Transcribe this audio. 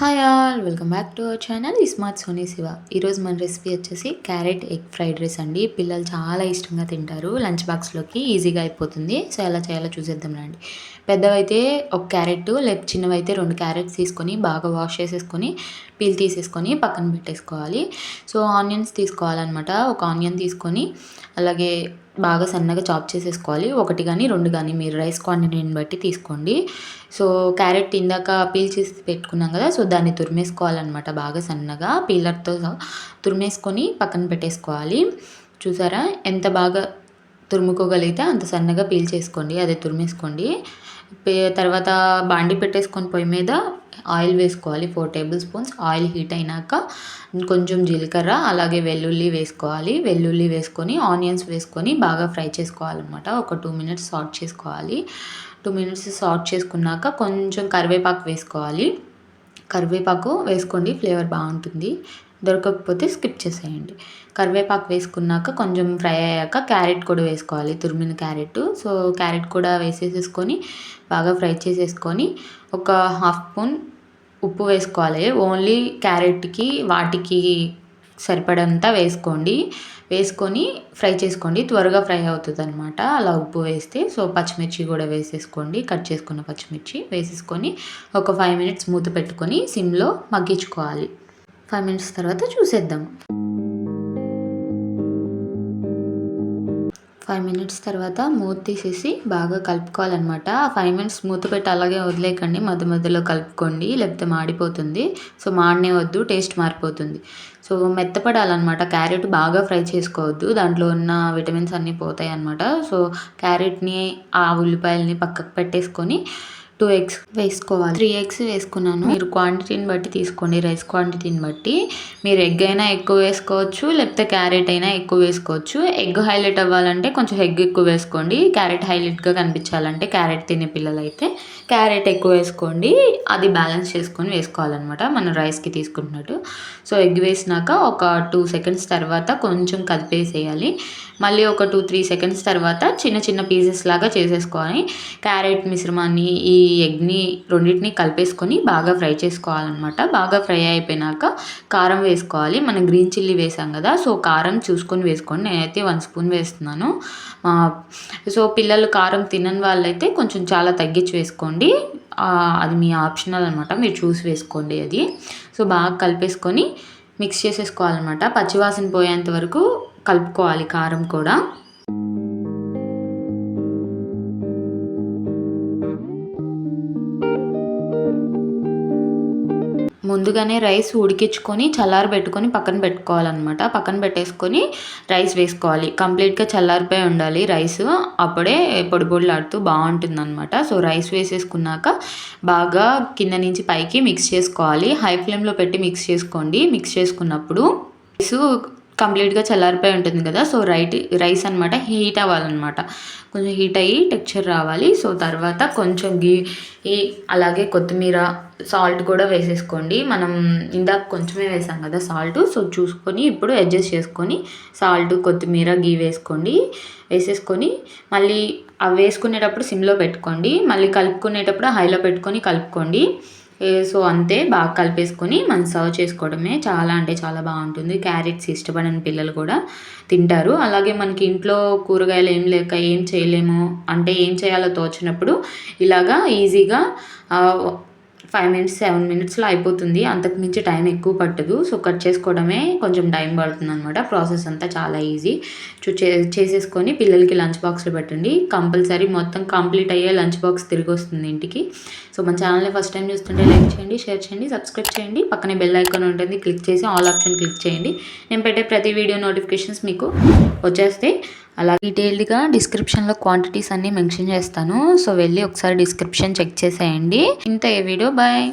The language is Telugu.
Hi all welcome back to our channel smart Soni Shiva ఈరోజు మన రెసిపీ వచ్చేసి క్యారెట్ ఎగ్ ఫ్రైడ్ రైస్ అండి. పిల్లలు చాలా ఇష్టంగా తింటారు. లంచ్ బాక్స్లోకి ఈజీగా అయిపోతుంది. సో ఎలా చేయాలో చూసేద్దాం రండి. పెద్దవైతే ఒక క్యారెట్ లేక చిన్నవైతే రెండు క్యారెట్స్ తీసుకొని బాగా వాష్ చేసేసుకొని పీల్ తీసేసుకొని పక్కన పెట్టేసుకోవాలి. సో ఆనియన్స్ తీసుకోవాలన్నమాట. ఒక ఆనియన్ తీసుకొని అలాగే బాగా సన్నగా చాప్ చేసేసుకోవాలి. ఒకటి కానీ రెండు కానీ మీరు రైస్ క్వాంటిటీని బట్టి తీసుకోండి. సో క్యారెట్ ఇందాక పీల్ చేసి పెట్టుకున్నాం కదా సో దాన్ని తురిమేసుకోవాలన్నమాట బాగా సన్నగా. పీలర్తో తురిమేసుకొని పక్కన పెట్టేసుకోవాలి. చూసారా? ఎంత బాగా తురుముకోగలిగితే అంత సన్నగా పీల్ చేసుకోండి. అదే తురిమేసుకోండి. తర్వాత బాండి పెట్టేసుకొని పొయ్యి మీద ఆయిల్ వేసుకోవాలి. Four tablespoons oil heat అయినాక కొంచెం జీలకర్ర అలాగే వెల్లుల్లి వేసుకోవాలి. వెల్లుల్లి వేసుకొని ఆనియన్స్ వేసుకొని బాగా ఫ్రై చేసుకోవాలన్నమాట. ఒక టూ మినిట్స్ సాట్ చేసుకోవాలి. టూ మినిట్స్ సాట్ చేసుకున్నాక కొంచెం కరివేపాకు వేసుకోవాలి. కరివేపాకు వేసుకోండి ఫ్లేవర్ బాగుంటుంది. దొరకకపోతే స్కిప్ చేసేయండి. కరివేపాకు వేసుకున్నాక కొంచెం ఫ్రై అయ్యాక క్యారెట్ కూడా వేసుకోవాలి తురిమిన క్యారెట్. సో క్యారెట్ కూడా వేసేసేసుకొని బాగా ఫ్రై చేసేసుకొని ఒక హాఫ్ స్పూన్ ఉప్పు వేసుకోవాలి. ఓన్లీ క్యారెట్కి వాటికి సరిపడంతా వేసుకోండి. వేసుకొని ఫ్రై చేసుకోండి. త్వరగా ఫ్రై అవుతుంది అనమాట అలా ఉప్పు వేస్తే సో పచ్చిమిర్చి కూడా వేసేసుకోండి. కట్ చేసుకున్న పచ్చిమిర్చి వేసేసుకొని ఒక ఫైవ్ మినిట్స్ మూత పెట్టుకొని సిమ్లో మగ్గించుకోవాలి. ఫైవ్ మినిట్స్ తర్వాత చూసేద్దాం. ఫైవ్ మినిట్స్ తర్వాత మూత తీసేసి బాగా కలుపుకోవాలన్నమాట. ఆ ఫైవ్ మినిట్స్ మూత పెట్టి అలాగే వదిలేకండి మధ్య మధ్యలో కలుపుకోండి. లేకపోతే మాడిపోతుంది. సో మాడనే వద్దు. టేస్ట్ మారిపోతుంది. సో మెత్తపడాలన్నమాట. క్యారెట్ బాగా ఫ్రై చేసుకోవద్దు. దాంట్లో ఉన్న విటమిన్స్ అన్నీ పోతాయి అన్నమాట సో క్యారెట్ని ఆ ఉల్లిపాయలని పక్కకు పెట్టేసుకొని టూ ఎగ్స్ వేసుకోవాలి. త్రీ ఎగ్స్ వేసుకున్నాను. మీరు క్వాంటిటీని బట్టి తీసుకోండి. రైస్ క్వాంటిటీని బట్టి మీరు ఎగ్ అయినా ఎక్కువ వేసుకోవచ్చు లేకపోతే క్యారెట్ అయినా ఎక్కువ వేసుకోవచ్చు. ఎగ్ హైలైట్ అవ్వాలంటే కొంచెం ఎగ్ ఎక్కువ వేసుకోండి. క్యారెట్ హైలైట్గా కనిపించాలంటే క్యారెట్ తినే పిల్లలు అయితే క్యారెట్ ఎక్కువ వేసుకోండి. అది బ్యాలెన్స్ చేసుకొని వేసుకోవాలన్నమాట. మనం రైస్కి తీసుకుంటున్నట్టు. సో ఎగ్ వేసినాక ఒక టూ సెకండ్స్ తర్వాత కొంచెం కదిపేసేయాలి మళ్ళీ ఒక టూ త్రీ సెకండ్స్ తర్వాత చిన్న చిన్న పీసెస్ లాగా చేసేసుకోవాలి. క్యారెట్ మిశ్రమాన్ని ఈ ఎగ్ని రెండింటిని కలిపేసుకొని బాగా ఫ్రై చేసుకోవాలన్నమాట. బాగా ఫ్రై అయిపోయినాక కారం వేసుకోవాలి. మనం గ్రీన్ చిల్లీ వేసాం కదా సో కారం చూసుకొని వేసుకోండి. నేనైతే వన్ స్పూన్ వేస్తున్నాను. సో పిల్లలు కారం తినని వాళ్ళైతే కొంచెం చాలా తగ్గించి వేసుకోండి. అది మీ ఆప్షనల్ అనమాట మీరు చూసి వేసుకోండి అది. సో బాగా కలిపేసుకొని మిక్స్ చేసేసుకోవాలన్నమాట. పచ్చివాసన పోయేంత వరకు కలుపుకోవాలి కారం కూడా. ముందుగానే రైస్ ఉడికించుకొని చల్లారి పెట్టుకొని పక్కన పెట్టుకోవాలన్నమాట. పక్కన పెట్టేసుకొని రైస్ వేసుకోవాలి. కంప్లీట్గా చల్లారిపోయి ఉండాలి రైస్. అప్పుడే పొడి పొడిలాడుతూ బాగుంటుంది అనమాట సో రైస్ వేసేసుకున్నాక బాగా కింద నుంచి పైకి మిక్స్ చేసుకోవాలి. హై ఫ్లేమ్లో పెట్టి మిక్స్ చేసుకోండి. మిక్స్ చేసుకున్నప్పుడు రైస్ కంప్లీట్గా చల్లారిపోయి ఉంటుంది కదా సో రైట్ రైస్ అనమాట హీట్ అవ్వాలన్నమాట. కొంచెం హీట్ అయ్యి టెక్స్చర్ రావాలి. సో తర్వాత కొంచెం గీ అలాగే కొత్తిమీర సాల్ట్ కూడా వేసేసుకోండి. మనం ఇందాక కొంచెమే వేసాం కదా సాల్ట్ సో చూసుకొని ఇప్పుడు అడ్జస్ట్ చేసుకొని సాల్ట్ కొత్తిమీర గీ వేసుకోండి. వేసేసుకొని మళ్ళీ అవి వేసుకునేటప్పుడు సిమ్లో పెట్టుకోండి. మళ్ళీ కలుపుకునేటప్పుడు హైలో పెట్టుకొని కలుపుకోండి. సో అంతే బాగా కలిపేసుకొని మనం సర్వ్ చేసుకోవడమే చాలా అంటే చాలా బాగుంటుంది. క్యారెట్స్ ఇష్టపడని పిల్లలు కూడా తింటారు. అలాగే మనకి ఇంట్లో కూరగాయలు ఏం లేక ఏం చేయలేము అంటే ఏం చేయాలో తోచినప్పుడు ఇలాగా ఈజీగా ఫైవ్ మినిట్స్ సెవెన్ మినిట్స్లో అయిపోతుంది. అంతకు మించి టైం ఎక్కువ పట్టదు. సో కట్ చేసుకోవడమే కొంచెం టైం పడుతుంది అనమాట ప్రాసెస్ అంతా చాలా ఈజీ చూ చేసేసుకొని పిల్లలకి లంచ్ బాక్స్లో పెట్టండి. కంపల్సరీ మొత్తం కంప్లీట్ అయ్యే లంచ్ బాక్స్ తిరిగి వస్తుంది ఇంటికి. సో మన ఛానల్ని ఫస్ట్ టైం చూస్తుంటే లైక్ చేయండి షేర్ చేయండి సబ్స్క్రైబ్ చేయండి. పక్కనే బెల్ ఐకాన్ ఉంటుంది. క్లిక్ చేసి ఆల్ ఆప్షన్ క్లిక్ చేయండి. నేను పెట్టే ప్రతి వీడియో నోటిఫికేషన్స్ మీకు వచ్చేస్తాయి. అలా డీటెయిల్డ్గా డిస్క్రిప్షన్లో క్వాంటిటీస్ అన్నీ మెన్షన్ చేస్తాను. సో వెళ్ళి ఒకసారి డిస్క్రిప్షన్ చెక్ చేసేయండి. ఇంత ఏ వీడియో. బాయ్.